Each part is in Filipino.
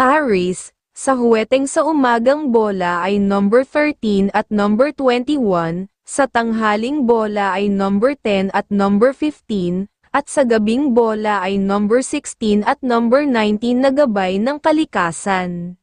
Aries, sa huweteng sa umagang bola ay number 13 at number 21, sa tanghaling bola ay number 10 at number 15, at sa gabing bola ay number 16 at number 19 na gabay ng kalikasan.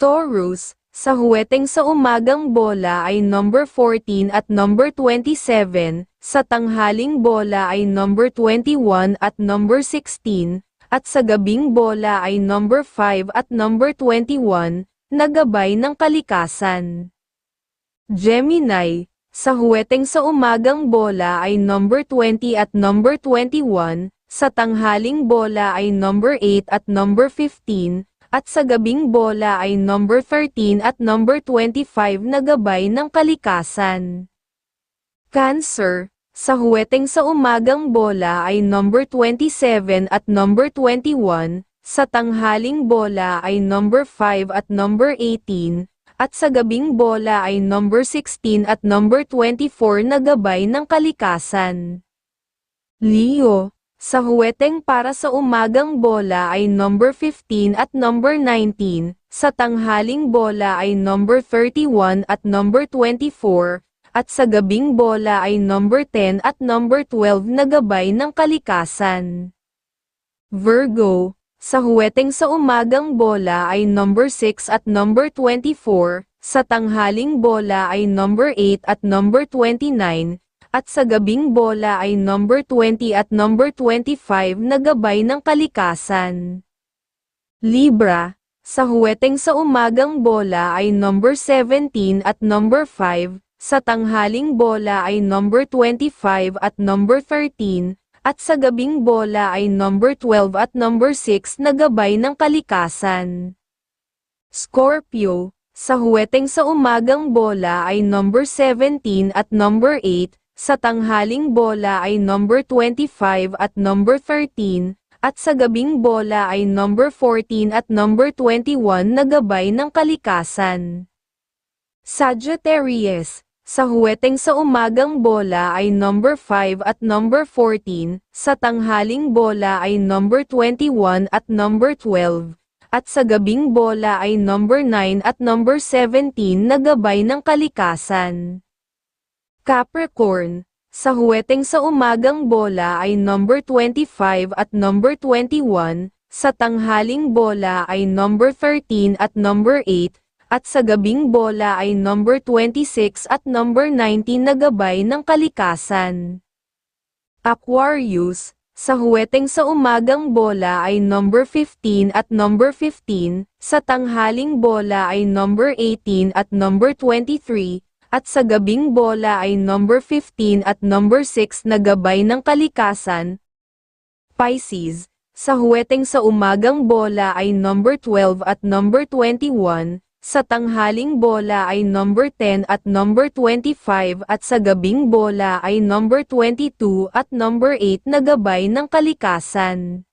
Taurus, sa huweteng sa umagang bola ay number 14 at number 27, sa tanghaling bola ay number 21 at number 16, at sa gabing bola ay number 5 at number 21, na gabay ng kalikasan. Gemini, sa huweteng sa umagang bola ay number 20 at number 21, sa tanghaling bola ay number 8 at number 15, at sa gabing bola ay number 13 at number 25 na gabay ng kalikasan. Cancer, sa huweteng sa umagang bola ay number 27 at number 21, sa tanghaling bola ay number 5 at number 18, at sa gabing bola ay number 16 at number 24 na gabay ng kalikasan. Leo, sa huweteng para sa umagang bola ay number 15 at number 19, sa tanghaling bola ay number 31 at number 24, at sa gabing bola ay number 10 at number 12 na gabay ng kalikasan. Virgo, sa huweteng sa umagang bola ay number 6 at number 24, sa tanghaling bola ay number 8 at number 29, at sa gabing bola ay number 20 at number 25 na gabay ng kalikasan. Libra, sa huweteng sa umagang bola ay number 17 at number 5, sa tanghaling bola ay number 25 at number 13, at sa gabing bola ay number 12 at number 6 na gabay ng kalikasan. Scorpio, sa huweteng sa umagang bola ay number 17 at number 8, sa tanghaling bola ay number 25 at number 13, at sa gabing bola ay number 14 at number 21 na gabay ng kalikasan. Sagittarius, sa huweteng sa umagang bola ay number 5 at number 14, sa tanghaling bola ay number 21 at number 12, at sa gabing bola ay number 9 at number 17 na gabay ng kalikasan. Capricorn, sa huweteng sa umagang bola ay number 25 at number 21, sa tanghaling bola ay number 13 at number 8, at sa gabing bola ay number 26 at number 19 na gabay ng kalikasan. Aquarius, sa huweteng sa umagang bola ay number 15 at number 15, sa tanghaling bola ay number 18 at number 23, at sa gabing bola ay number 15 at number 6 na gabay ng kalikasan. Pisces, sa huweteng sa umagang bola ay number 12 at number 21, sa tanghaling bola ay number 10 at number 25 at sa gabing bola ay number 22 at number 8 na gabay ng kalikasan.